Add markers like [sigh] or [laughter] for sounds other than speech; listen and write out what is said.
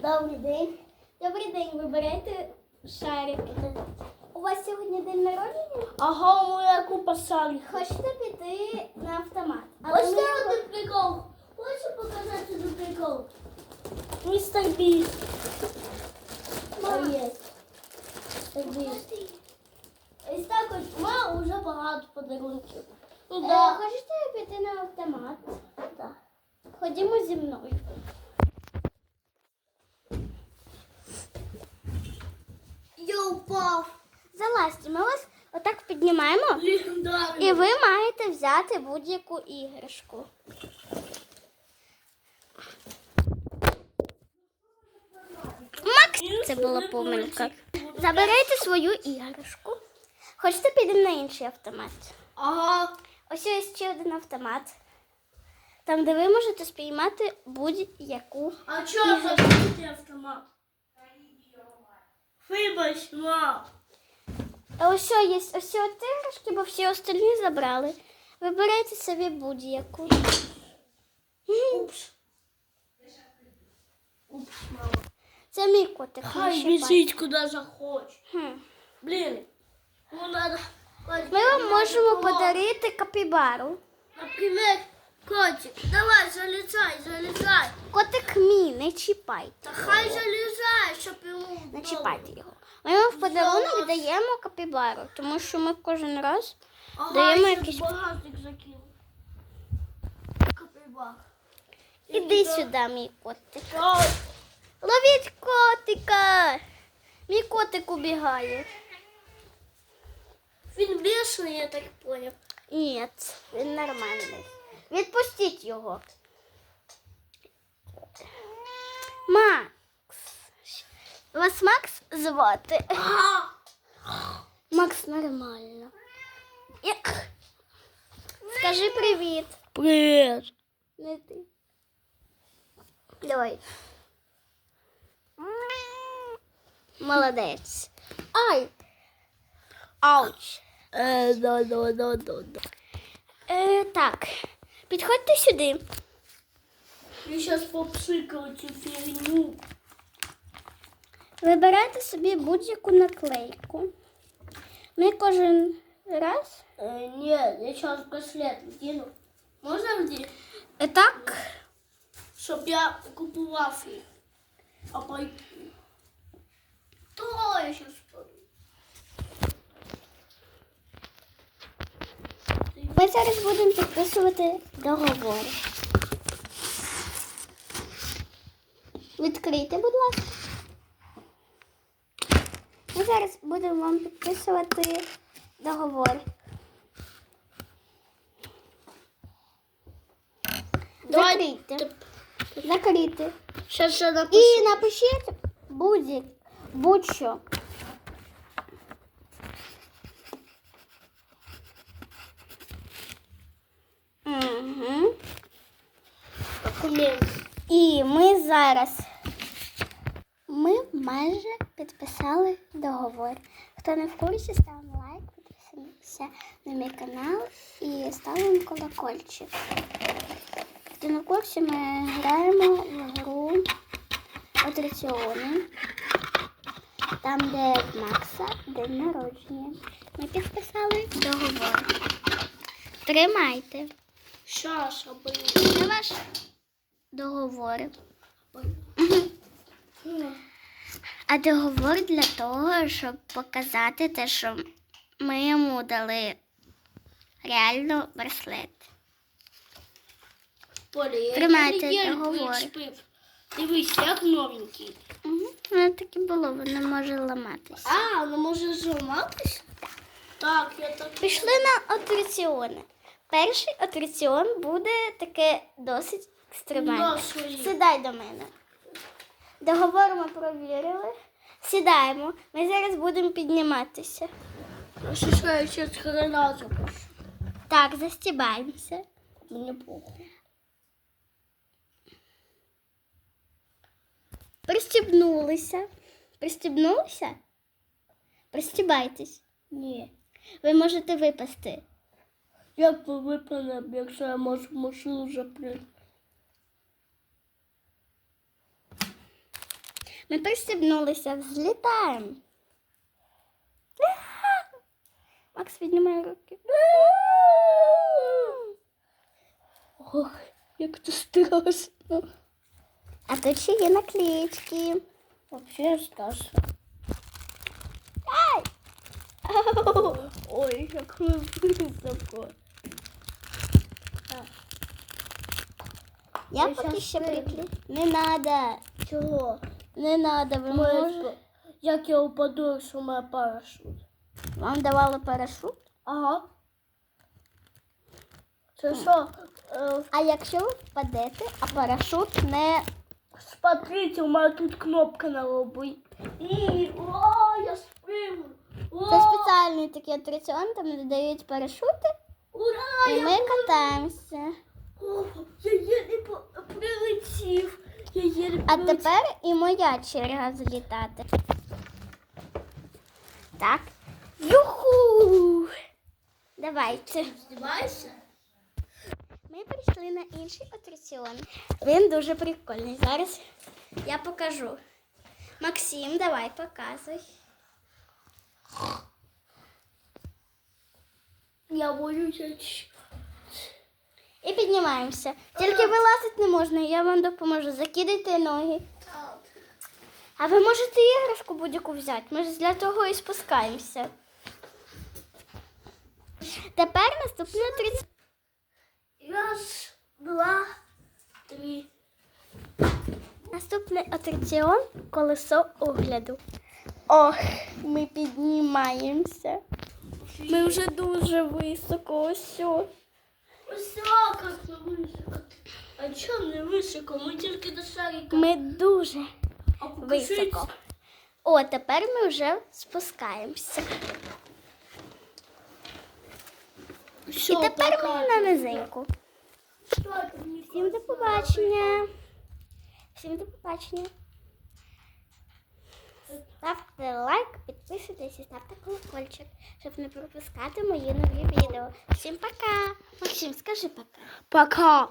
Добрий день. Добрий день. Вибирайте шарик. У вас сьогодні день народження? Ага, у мене купа шариків. Хочете піти на автомат? Ось ми це один прикол. Хочу показати один прикол. Містер Біс. Мам. Є. Містер Біс. Ось так ось мав уже багато подарунків. Ну Е, да. Хочете піти на автомат? да. Ходімо зі мною. Я упав. Залазьте, ми вас отак піднімаємо. Легендарний. І ви маєте взяти будь-яку іграшку. Макс, це була помилка. Заберете свою іграшку. Хочете підемо на інший автомат? Ага. Ось є ще один автомат. Там, де ви можете спіймати будь-яку. А чого закрити автомат? Вибач, мам. А Ось є ось ці от бо всі остальні забрали. Вибирайте собі будь-яку. Упс. Упс, мама. Це мій котик. Хай біжить куди захоче. Хм. Блін. Ну надо. Ми вам можемо подарити капібару. Наприклад, котик, давай залізай, залізай. Котик мій, не чіпайте. Та хай залізай, щоб йому. Не чіпайте його. Ми вам в подарунок Зараз. даємо капібару, тому що ми кожен раз Ага, даємо ще якийсь- багажник закинув. Капібар. Іди сюди, мій котик. Ой, Ловіть котика! Мій котик убігає. Він бешений, я так поняв. Ні, він нормальний. Відпустіть його. Макс. Вас Макс звати? Макс нормально. Як? Скажи привіт. Привіт. Не ти. Давай. Молодець. Ай. Ауч. Е, да, да, да, да, да. Е, так. Підходьте сюди. Я зараз попшикаю цю фігню. Вибирайте собі будь-яку наклейку. Ми кожен раз. Е, ні, я зараз браслет вдіну. Можна вдіти? Е, так. Щоб я купував їх. А потім... То я зараз подаю. Ми зараз будемо підписувати договор. Відкрийте, будь ласка. Ми зараз будемо вам підписувати договор. Закрийте. Закрийте. І напишіть будь- Угу. І ми зараз ми майже підписали договор. Хто не в курсі, ставимо лайк, підписуємося на мій канал і ставимо колокольчик. Хто не в курсі, ми граємо в гру атраціони. Там, де Макса день народження. Ми підписали договор. Тримайте. Щас, аби... Це ваш договор. А договор для того, щоб показати те, що ми йому дали реально браслет. Полі, Тримайте договор. Дивись, як новенький. Угу. Воно таке було, воно може ламатися. А, воно може зламатись? Так, я так. Пішли на атраціони. Перший атраціон буде таке досить екстремальне. Сідай до мене. Договор ми провірили. Сідаємо. Ми зараз будемо підніматися. Так, застібаємося. Мені похуй. Пристібнулися. Пристібнулися? Пристібайтесь. Ні. Ви можете випасти. Як ви випали, якщо я можу машину запрягти? Ми пристібнулися, взлітаємо. [laughs] Макс, піднімай руки. Ох, як це страшно. А тут ще є наклеечки. Вообще страшно. Ай! Ой, Як [laughs] високо. Я поки щас ще пригну. приклею. Не надо, Чого? не надо, ви можете. Як я упаду, що у мене парашут? Вам давали парашут? Ага. Це що? Е, А якщо ви впадете, а парашут не Смотрите, у мене тут кнопка на лобі. І, о, я спригну. О, це спеціальний такий атракціон, там додають парашути, Ура, і я, ми катаємося. о, я єлі прилетів. Я єлі А прилетів. тепер і моя черга злітати. Так. Юху! Давайте. Здіваєшся? Ми прийшли на інший атракціон. Він дуже прикольний. Зараз я покажу. Максим, давай показуй. Я боюся. І піднімаємося. Тільки вилазити не можна, я вам допоможу. Закидайте ноги. А ви можете іграшку будь-яку взяти. Ми ж для того і спускаємося. Тепер наступний атракціон. Раз, два, три. Наступний атракціон колесо огляду. Ох, ми піднімаємося. Ми вже дуже високо. Ось. о. Ось так, як високо. А чому не високо? Ми тільки до шарика. Ми дуже А високо. О, тепер ми вже спускаємося. Що І тепер ми на низинку. Всім до побачення. Всім до побачення. Ставте лайк, підписуйтесь і ставте колокольчик, щоб не пропускати мої нові відео. Всім пока. Максим, скажи пока. Пока.